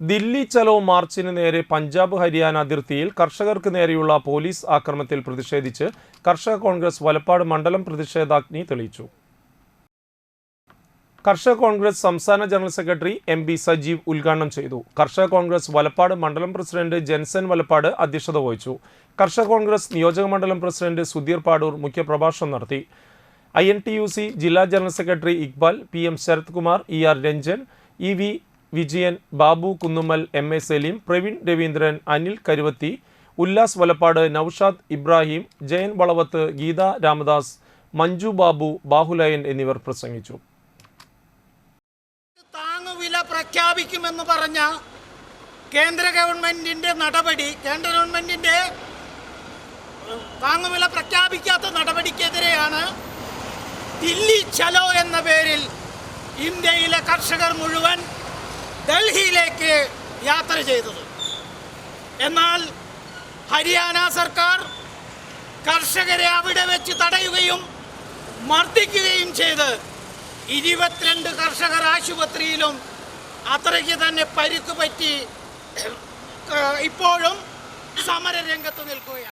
ദില്ലി ചലോ മാർച്ചിന് നേരെ പഞ്ചാബ് ഹരിയാന അതിർത്തിയിൽ കർഷകർക്ക് നേരെയുള്ള പോലീസ് ആക്രമണത്തിൽ പ്രതിഷേധിച്ച് കർഷക കോൺഗ്രസ് വലപ്പാട് മണ്ഡലം പ്രതിഷേധാഗ്നി തെളിയിച്ചു. കർഷക കോൺഗ്രസ് സംസ്ഥാന general secretary M B Sajeev ഉദ്ഘാടനം ചെയ്തു. കർഷക കോൺഗ്രസ് വലപ്പാട് മണ്ഡലം പ്രസിഡന്റ് ജെൻസൻ വലപ്പാട് അധ്യക്ഷത വഹിച്ചു. കർഷക കോൺഗ്രസ് നിയോജക മണ്ഡലം പ്രസിഡന്റ് സുധീർ പാടൂർ മുഖ്യപ്രഭാഷണം നടത്തി. I N T U C ജില്ലാ general secretary Iqbal P M Sarath Kumar E R Ranjan E V Vijayan Babu Kunnummal M A Saleem Praveen Raveendran Anil Karuvathi Ullas Valappad Noushad Ibrahim Jayan Valavath Geetha Ramadas Manju Babu Bahuleyan എന്നിവർ പ്രസംഗിച്ചു. താങ്ങുവില പ്രഖ്യാപിക്കുമെന്ന് പറഞ്ഞ കേന്ദ്ര ഗവൺമെന്റിന്റെ നടപടി കേന്ദ്ര ഗവൺമെന്റിന്റെ താങ്ങുവില പ്രഖ്യാപിക്കാത്ത നടപടിക്കെതിരെയാണ് ദില്ലി ചലോ എന്ന പേരിൽ ഇന്ത്യയിലെ കർഷകർ മുഴുവൻ ഡൽഹിയിലേക്ക് യാത്ര ചെയ്തത്. എന്നാൽ ഹരിയാന സർക്കാർ കർഷകരെ അവിടെ വെച്ച് തടയുകയും മർദ്ദിക്കുകയും ചെയ്ത് ഇരുപത്തിരണ്ട് കർഷകർ ആശുപത്രിയിലും അത്രയ്ക്ക് തന്നെ പരിക്ക് പറ്റി ഇപ്പോഴും സമരരംഗത്ത് നിൽക്കുകയാണ്.